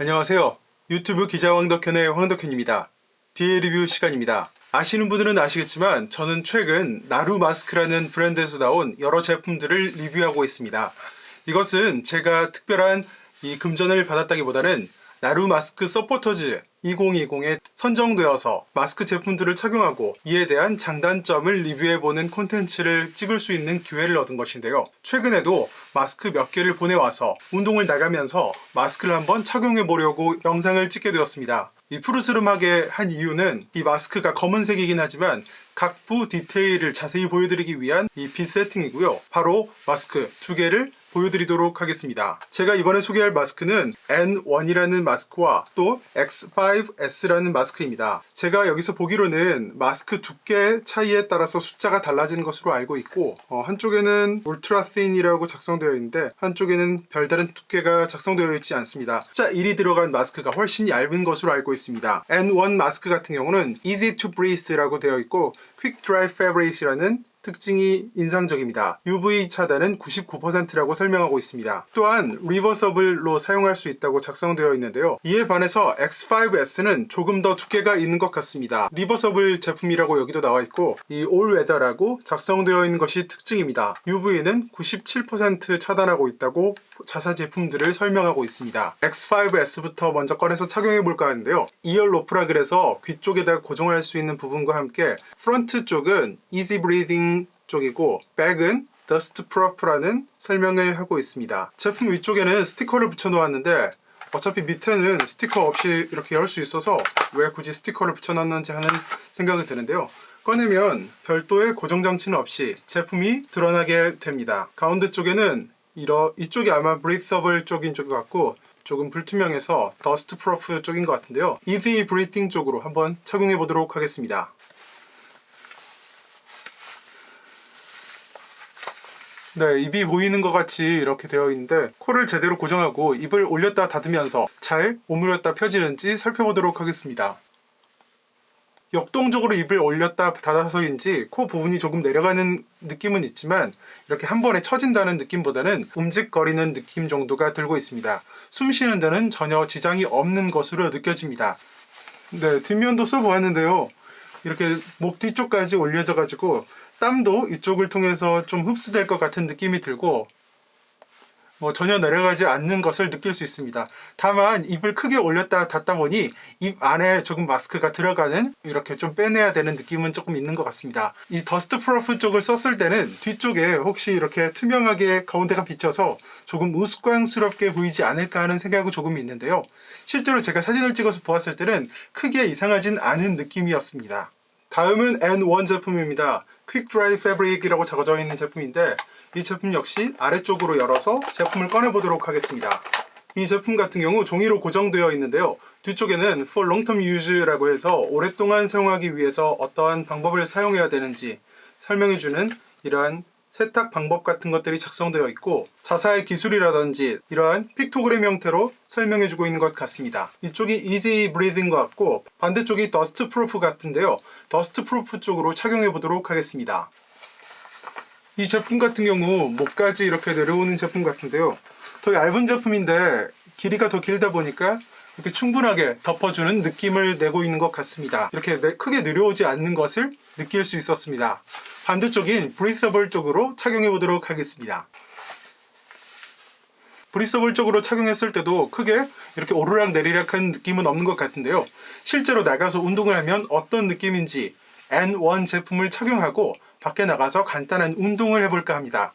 안녕하세요. 유튜브 기자 황덕현의 황덕현입니다. 뒤에 리뷰 시간입니다. 아시는 분들은 아시겠지만 저는 최근 나루 마스크라는 브랜드에서 나온 여러 제품들을 리뷰하고 있습니다. 이것은 제가 특별한 이 금전을 받았다기보다는 나루 마스크 서포터즈 2020에 선정되어서 마스크 제품들을 착용하고 이에 대한 장단점을 리뷰해보는 콘텐츠를 찍을 수 있는 기회를 얻은 것인데요. 최근에도 마스크 몇 개를 보내와서 운동을 나가면서 마스크를 한번 착용해보려고 영상을 찍게 되었습니다. 이 푸르스름하게 한 이유는 이 마스크가 검은색이긴 하지만 각 부 디테일을 자세히 보여드리기 위한 이 빛 세팅이고요. 바로 마스크 두 개를 보여드리도록 하겠습니다. 제가 이번에 소개할 마스크는 N1이라는 마스크와 또 X5S라는 마스크입니다. 제가 여기서 보기로는 마스크 두께 차이에 따라서 숫자가 달라지는 것으로 알고 있고 어, 한쪽에는 울트라 틴이라고 작성되어 있는데 한쪽에는 별다른 두께가 작성되어 있지 않습니다. 숫자 1이 들어간 마스크가 훨씬 얇은 것으로 알고 있습니다. N1 마스크 같은 경우는 Easy to Breathe라고 되어 있고 Quick Dry Fabric이라는 특징이 인상적입니다. UV 차단은 99%라고 설명하고 있습니다. 또한 리버서블로 사용할 수 있다고 작성되어 있는데요. 이에 반해서 X5S는 조금 더 두께가 있는 것 같습니다. 리버서블 제품이라고 여기도 나와 있고 이 올웨더라고 작성되어 있는 것이 특징입니다. UV는 97% 차단하고 있다고 자사 제품들을 설명하고 있습니다. X5S부터 먼저 꺼내서 착용해 볼까 하는데요. 2열 로프라 그래서 귀 쪽에다 고정할 수 있는 부분과 함께 프론트 쪽은 Easy Breathing 쪽이고 백은 Dust Proof라는 설명을 하고 있습니다. 제품 위쪽에는 스티커를 붙여 놓았는데 어차피 밑에는 스티커 없이 이렇게 열 수 있어서 왜 굳이 스티커를 붙여놨는지 하는 생각이 드는데요. 꺼내면 별도의 고정 장치는 없이 제품이 드러나게 됩니다. 가운데 쪽에는 이러 이쪽이 아마 브리서블 쪽인 쪽 같고 조금 불투명해서 더스트 프로프 쪽인 것 같은데요. 이지 브리팅 쪽으로 한번 착용해 보도록 하겠습니다. 네, 입이 보이는 것 같이 이렇게 되어 있는데 코를 제대로 고정하고 입을 올렸다 닫으면서 잘 오므렸다 펴지는지 살펴보도록 하겠습니다. 역동적으로 입을 올렸다 닫아서인지 코 부분이 조금 내려가는 느낌은 있지만 이렇게 한 번에 처진다는 느낌보다는 움직거리는 느낌 정도가 들고 있습니다. 숨 쉬는 데는 전혀 지장이 없는 것으로 느껴집니다. 네, 뒷면도 써보았는데요. 이렇게 목 뒤쪽까지 올려져 가지고 땀도 이쪽을 통해서 좀 흡수될 것 같은 느낌이 들고 뭐 전혀 내려가지 않는 것을 느낄 수 있습니다. 다만 입을 크게 올렸다 닫다 보니 입 안에 조금 마스크가 들어가는 이렇게 좀 빼내야 되는 느낌은 조금 있는 것 같습니다. 이 더스트 프로프 쪽을 썼을 때는 뒤쪽에 혹시 이렇게 투명하게 가운데가 비쳐서 조금 우스꽝스럽게 보이지 않을까 하는 생각이 조금 있는데요. 실제로 제가 사진을 찍어서 보았을 때는 크게 이상하진 않은 느낌이었습니다. 다음은 N1 제품입니다. 퀵 드라이 패브릭이라고 적어져 있는 제품인데 이 제품 역시 아래쪽으로 열어서 제품을 꺼내 보도록 하겠습니다. 이 제품 같은 경우 종이로 고정되어 있는데요. 뒤쪽에는 for long term use라고 해서 오랫동안 사용하기 위해서 어떠한 방법을 사용해야 되는지 설명해주는 이러한 세탁 방법 같은 것들이 작성되어 있고 자사의 기술이라든지 이러한 픽토그램 형태로 설명해주고 있는 것 같습니다. 이쪽이 easy breathing 것 같고 반대쪽이 dust proof 같은데요. dust proof 쪽으로 착용해 보도록 하겠습니다. 이 제품 같은 경우 목까지 이렇게 내려오는 제품 같은데요. 더 얇은 제품인데 길이가 더 길다 보니까 이렇게 충분하게 덮어주는 느낌을 내고 있는 것 같습니다. 이렇게 내- 크게 내려오지 않는 것을 느낄 수 있었습니다. 반대쪽인 브리서블 쪽으로 착용해 보도록 하겠습니다. 브리서블 쪽으로 착용했을 때도 크게 이렇게 오르락 내리락한 느낌은 없는 것 같은데요. 실제로 나가서 운동을 하면 어떤 느낌인지 N1 제품을 착용하고 밖에 나가서 간단한 운동을 해볼까 합니다.